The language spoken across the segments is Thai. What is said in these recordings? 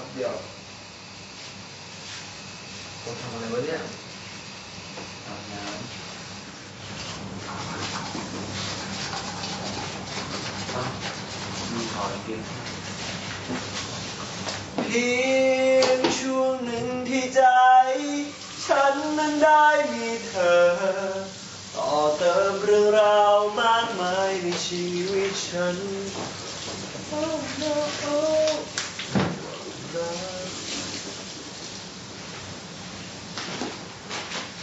ป๊บเดียวผมทำอะไรวะเนี่ยอาบน้ำอะมีขอกินเพียงช่วงหนึ่งที่ใจ ฉันนั้นได้มีเธอ ต่อเติมเรื่องราวมากมายในชีวิตฉัน Oh no, oh,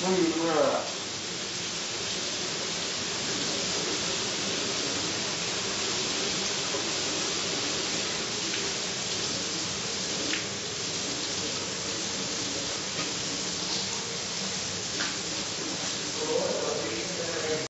Mm.